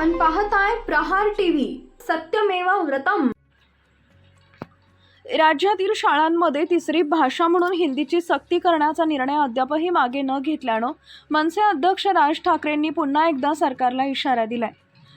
पाहताय प्रहार टीव्ही. सत्यमेवा व्रतम. राज्यातील शाळांमध्ये तिसरी भाषा म्हणून हिंदीची सक्ती करण्याचा निर्णय अद्यापही मागे न घेतल्यानं मनसे अध्यक्ष राज ठाकरेंनी पुन्हा एकदा सरकारला इशारा दिलाय.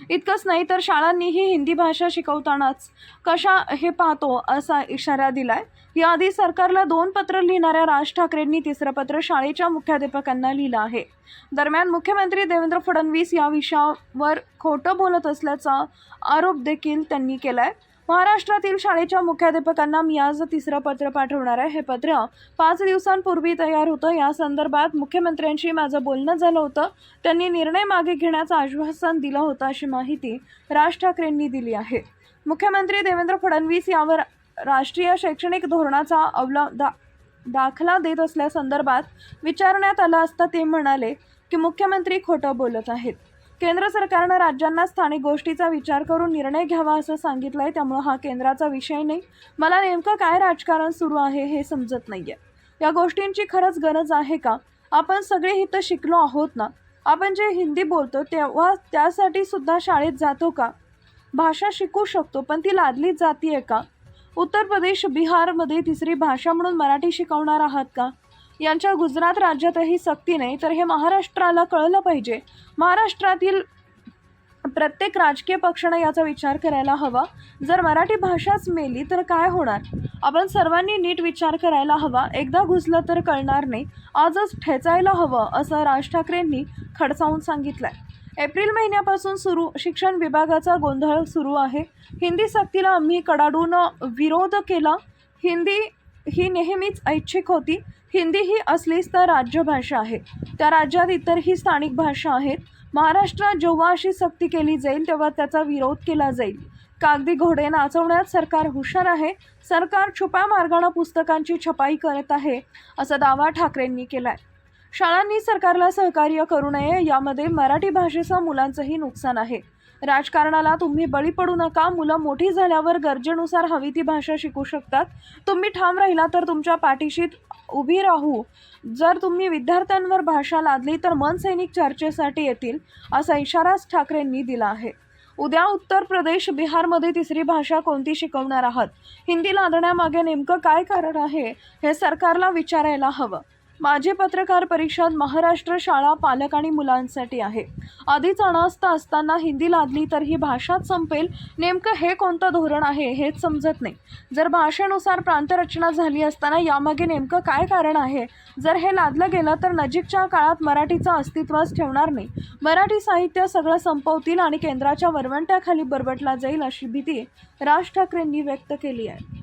इतकंच नाही तर शाळांनीही हिंदी भाषा शिकवतानाच कशा हे पाहतो असा इशारा दिलाय. याआधी सरकारला दोन पत्र लिहिणाऱ्या राज ठाकरेंनी तिसरं पत्र शाळेच्या मुख्याध्यापकांना लिहिलं आहे. दरम्यान मुख्यमंत्री देवेंद्र फडणवीस या विषयावर खोटं बोलत असल्याचा आरोप देखील त्यांनी केलाय. महाराष्ट्रातील शाळेच्या मुख्याध्यापकांना मी आज तिसरं पत्र पाठवणार आहे. हे पत्र पाच दिवसांपूर्वी तयार होतं. या संदर्भात मुख्यमंत्र्यांशी माझं बोलणं झालं होतं. त्यांनी निर्णय मागे घेण्याचं आश्वासन दिलं होतं अशी माहिती राज ठाकरेंनी दिली आहे. मुख्यमंत्री देवेंद्र फडणवीस यावर राष्ट्रीय शैक्षणिक धोरणाचा अवलंब दा दाखला देत असल्यासंदर्भात विचारण्यात आलं असता. ते म्हणाले की मुख्यमंत्री खोटं बोलत आहेत. केंद्र सरकारनं राज्यांना स्थानिक गोष्टीचा विचार करून निर्णय घ्यावा असं सांगितलंय त्यामुळं हा केंद्राचा विषय नाही. मला नेमकं काय राजकारण सुरू आहे हे समजत नाहीये. या गोष्टींची खरंच गरज आहे का? आपण सगळे इथं शिकलो आहोत ना? आपण जे हिंदी बोलतो तेव्हा त्यासाठी सुद्धा शाळेत जातो का? भाषा शिकू शकतो पण ती लादली जातीये का? उत्तर प्रदेश बिहारमध्ये तिसरी भाषा म्हणून मराठी शिकवणार आहात का? यांच्या गुजरात राज्यातही सक्ती नाही तर हे महाराष्ट्राला कळलं पाहिजे. महाराष्ट्रातील प्रत्येक राजकीय पक्षानं याचा विचार करायला हवा. जर मराठी भाषाच मेली तर काय होणार? आपण सर्वांनी नीट विचार करायला हवा. एकदा घुसलं तर कळणार नाही. आजच ठेचायला हवं असं राज ठाकरेंनी खडसावून सांगितलंय. एप्रिल महिन्यापासून सुरू शिक्षण विभागाचा गोंधळ सुरू आहे. हिंदी सक्तीला आम्ही कडाडून विरोध केला. हिंदी ही नेहमीच ऐच्छिक होती. हिंदी ही असलीच तर राज्यभाषा आहे. त्या राज्यात इतरही स्थानिक भाषा आहेत. महाराष्ट्रात जेव्हा अशी सक्ती केली जाईल तेव्हा त्याचा विरोध केला जाईल. कागदी घोडे नाचवण्यात सरकार हुशार आहे. सरकार छुप्या मार्गानं पुस्तकांची छपाई करत आहे असा दावा ठाकरेंनी केलाय. शाळांनी सरकारला सहकार्य करू नये यामध्ये मराठी भाषेचं मुलांचंही नुकसान आहे. राजकारणाला तुम्ही बळी पडू नका. मुलं मोठी झाल्यावर गरजेनुसार हवी ती भाषा शिकू शकतात. तुम्ही ठाम राहिला तर तुमच्या पाठीशी उभी राहू. जर तुम्ही विद्यार्थ्यांवर भाषा लादली तर मनसैनिक चर्चेसाठी येतील असा इशाराच ठाकरेंनी दिला आहे. उद्या उत्तर प्रदेश बिहारमध्ये तिसरी भाषा कोणती शिकवणार आहात? हिंदी लादण्यामागे नेमकं काय कारण आहे हे सरकारला विचारायला हवं. माझे पत्रकार परिषद महाराष्ट्र शाळा पालक आणि मुलांसाठी आहे. आधीच अनास्था असताना हिंदी लादली तर ही भाषाच संपेल. नेमकं हे कोणतं धोरण आहे हेच समजत नाही. जर भाषेनुसार प्रांतरचना झाली असताना यामागे नेमकं काय कारण आहे? जर हे लादलं गेलं तर नजीकच्या काळात मराठीचं अस्तित्वच ठेवणार नाही. मराठी साहित्य सगळं संपवतील आणि केंद्राच्या वरवंट्याखाली बरबटला जाईल अशी भीती राज ठाकरेंनी व्यक्त केली आहे.